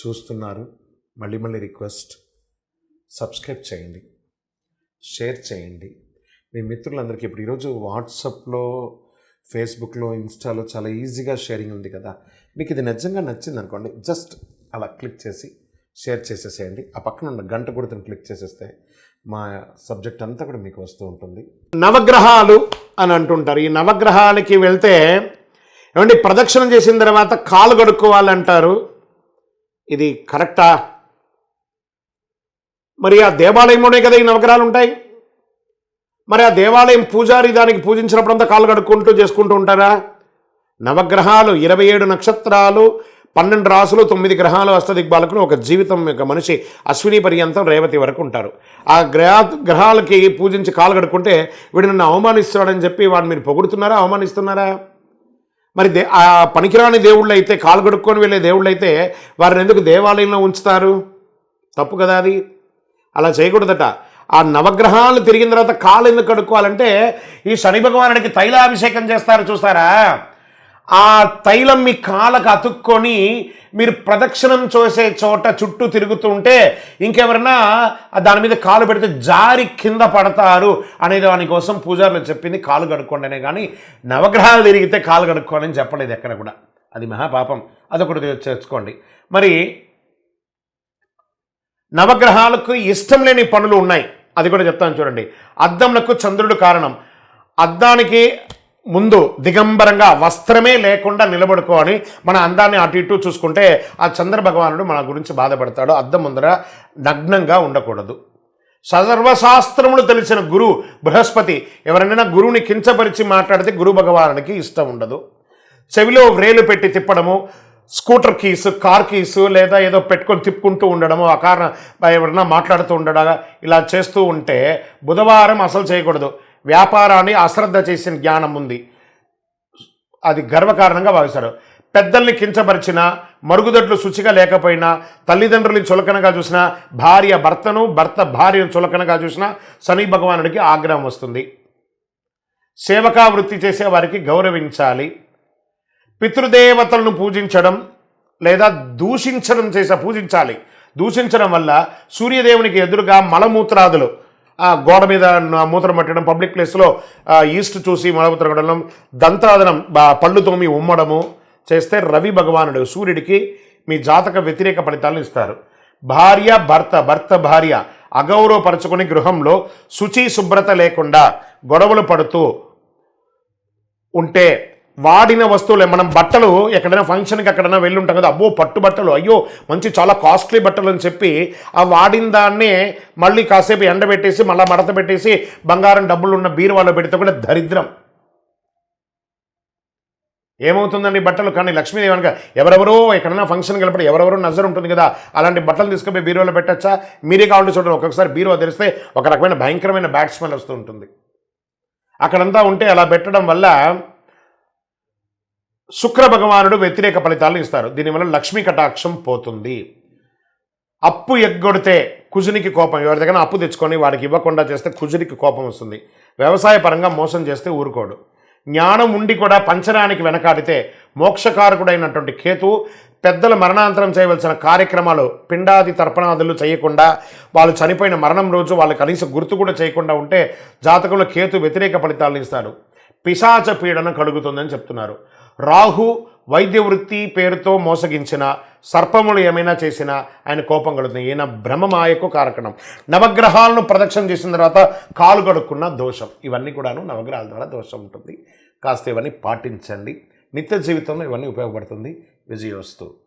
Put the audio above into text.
చూస్తున్నారు. మళ్ళీ మళ్ళీ రిక్వెస్ట్ సబ్స్క్రైబ్ చేయండి. షేర్ చేయండి. మీ మిత్రులందరికీ ఇప్పుడు ఈరోజు వాట్సాప్లో ఫేస్బుక్లో ఇన్స్టాలో చాలా ఈజీగా షేరింగ్ ఉంది కదా. మీకు ఇది నిజంగా నచ్చింది అనుకోండి జస్ట్ అలా క్లిక్ చేసి షేర్ చేసేసేయండి. ఆ పక్కన ఉన్న గంట గుర్తుని క్లిక్ చేసేస్తే మా సబ్జెక్ట్ అంతా కూడా మీకు వస్తూ ఉంటుంది. నవగ్రహాలు అని అంటుంటారు. ఈ నవగ్రహాలకి వెళ్తే ఏమండి ప్రదక్షిణం చేసిన తర్వాత కాలు కడుక్కోవాలంటారు. ఇది కరెక్టా? మరి ఆ దేవాలయంలోనే కదా ఈ నవగ్రహాలు ఉంటాయి మరి ఆ దేవాలయం పూజారి దానికి పూజించినప్పుడంతా కాళ్ళు కడుక్కుంటూ చేసుకుంటూ ఉంటారా? నవగ్రహాలు ఇరవై ఏడు నక్షత్రాలు పన్నెండు రాసులు తొమ్మిది గ్రహాలు అష్టదిగ్బాలకులు ఒక జీవితం ఒక మనిషి అశ్విని పర్యంతం రేవతి వరకు ఉంటారు. ఆ గ్రహ గ్రహాలకి పూజించి కాలు కడుక్కుంటే వీడు నన్ను అవమానిస్తాడని చెప్పి వాడిని మీరు పొగుడుతున్నారా అవమానిస్తున్నారా? మరి దే ఆ పనికిరాని దేవుళ్ళు అయితే కాలు కడుక్కొని వెళ్ళే దేవుళ్ళు అయితే వారిని ఎందుకు దేవాలయంలో ఉంచుతారు? తప్పు కదా అది. అలా చేయకూడదట. ఆ నవగ్రహాలు తిరిగిన తర్వాత కాలు ఎందుకు కడుక్కోవాలంటే ఈ శని భగవానుడికి తైలాభిషేకం చేస్తారు చూస్తారా? ఆ తైలం మీ కాళ్ళకు అతుక్కొని మీరు ప్రదక్షిణం చేసే చోట చుట్టూ తిరుగుతుంటే ఇంకెవరన్నా దాని మీద కాలు పెడితే జారి కింద పడతారు అనే దానికోసం పూజారులు చెప్పింది కాలు కడుక్కోండి అనే కానీ నవగ్రహాలు తిరిగితే కాలు కడుక్కోండి అని చెప్పలేదు ఎక్కడ కూడా. అది మహాపాపం. అదొకటి చేర్చుకోండి మరి నవగ్రహాలకు ఇష్టం లేని పనులు ఉన్నాయి. అది కూడా చెప్తాను చూడండి. అద్దంలకు చంద్రుడు కారణం. అద్దానికి ముందు దిగంబరంగా వస్త్రమే లేకుండా నిలబడుకోని మన అందాన్ని అటు ఇటు చూసుకుంటే ఆ చంద్ర భగవానుడు మన గురించి బాధపడతాడు. అద్దం ముందర నగ్నంగా ఉండకూడదు. సర్వశాస్త్రములు తెలిసిన గురు బృహస్పతి ఎవరైనా గురువుని కించపరిచి మాట్లాడితే గురు భగవానుడికి ఇష్టం ఉండదు. చెవిలో వ్రేలు పెట్టి తిప్పడము స్కూటర్ కీస్ కార్ కీస్ లేదా ఏదో పెట్టుకొని తిప్పుకుంటూ ఉండడము ఆ కారణ ఎవరైనా మాట్లాడుతూ ఉండడా ఇలా చేస్తూ ఉంటే బుధవారం అసలు చేయకూడదు. వ్యాపారాన్ని అశ్రద్ధ చేసిన జ్ఞానం ఉంది. అది గర్వకారణంగా భావిస్తారు పెద్దల్ని కించపరిచిన మరుగుదొడ్లు శుచిగా లేకపోయినా తల్లిదండ్రులని చులకనగా చూసినా భార్య భర్తను భర్త భార్యను చులకనగా చూసినా శని భగవానుడికి ఆగ్రహం వస్తుంది. సేవకా వృత్తి చేసే వారికి గౌరవించాలి. పితృదేవతలను పూజించడం లేదా దూషించడం చేసే పూజించాలి. దూషించడం వల్ల సూర్యదేవునికి ఎదురుగా మలమూత్రాదులు గోడ మీద మూత్రం పట్టడం పబ్లిక్ ప్లేస్లో ఈస్ట్ చూసి మలమూత్రం పట్టడం దంతాదనం బా- పళ్ళు తోమి ఉమ్మడము చేస్తే రవి భగవానుడు సూర్యుడికి మీ జాతక వ్యతిరేక ఫలితాలను ఇస్తారు. భార్య భర్త భర్త భార్య అగౌరవపరచుకుని గృహంలో శుచి శుభ్రత లేకుండా గొడవలు పడుతూ ఉంటే వాడిన వస్తువులే. మనం బట్టలు ఎక్కడైనా ఫంక్షన్కి ఎక్కడైనా వెళ్ళి ఉంటాం కదా అబ్బో పట్టు బట్టలు అయ్యో మంచి చాలా కాస్ట్లీ బట్టలు అని చెప్పి ఆ వాడిన దాన్నే మళ్ళీ కాసేపు ఎండబెట్టేసి మళ్ళీ మడత పెట్టేసి బంగారం డబ్బులు ఉన్న బీరువాలో పెడితే కూడా దరిద్రం. ఏమవుతుందండి బట్టలు? కానీ లక్ష్మీదేవి అనగా ఎవరెవరో ఎక్కడైనా ఫంక్షన్ వెళ్ళినప్పుడు ఎవరెవరో నజర్ ఉంటుంది కదా అలాంటి బట్టలు తీసుకుపోయి బీరువాలో పెట్టచ్చా? మీరే కావాలంటే చూడండి ఒక్కొక్కసారి బీరువా తెరిస్తే ఒక రకమైన భయంకరమైన బ్యాట్స్మెన్ వస్తూ ఉంటుంది. అక్కడంతా ఉంటే అలా పెట్టడం వల్ల శుక్ర భగవానుడు వ్యతిరేక ఫలితాలను ఇస్తారు. దీనివల్ల లక్ష్మీ కటాక్షం పోతుంది. అప్పు ఎగ్గొడితే కుజునికి కోపం. ఎవరి దగ్గర అప్పు తెచ్చుకొని వాడికి ఇవ్వకుండా చేస్తే కుజునికి కోపం వస్తుంది. వ్యవసాయ పరంగా మోసం చేస్తే ఊరుకోడు. జ్ఞానం ఉండి కూడా పంచరానికి వెనకాడితే మోక్షకారకుడైనటువంటి కేతు పెద్దల మరణాంతరం చేయవలసిన కార్యక్రమాలు పిండాది తర్పణాదులు చేయకుండా వాళ్ళు చనిపోయిన మరణం రోజు వాళ్ళు కనీసం గుర్తు కూడా చేయకుండా ఉంటే జాతకంలో కేతు వ్యతిరేక ఫలితాలను ఇస్తారు పిశాచ పీడన కలుగుతుందని చెప్తున్నారు. రాహు వైద్య వృత్తి పేరుతో మోసగించిన సర్పములు ఏమైనా చేసినా ఆయన కోపం కలుగుతుంది. ఈయన భ్రమమాయకు కారకణం. నవగ్రహాలను ప్రదక్షిణ చేసిన తర్వాత కాలు కడుక్కున్న దోషం. ఇవన్నీ కూడాను నవగ్రహాల ద్వారా దోషం ఉంటుంది. కాస్త ఇవన్నీ పాటించండి. నిత్య జీవితంలో ఇవన్నీ ఉపయోగపడుతుంది. విజయోస్తు.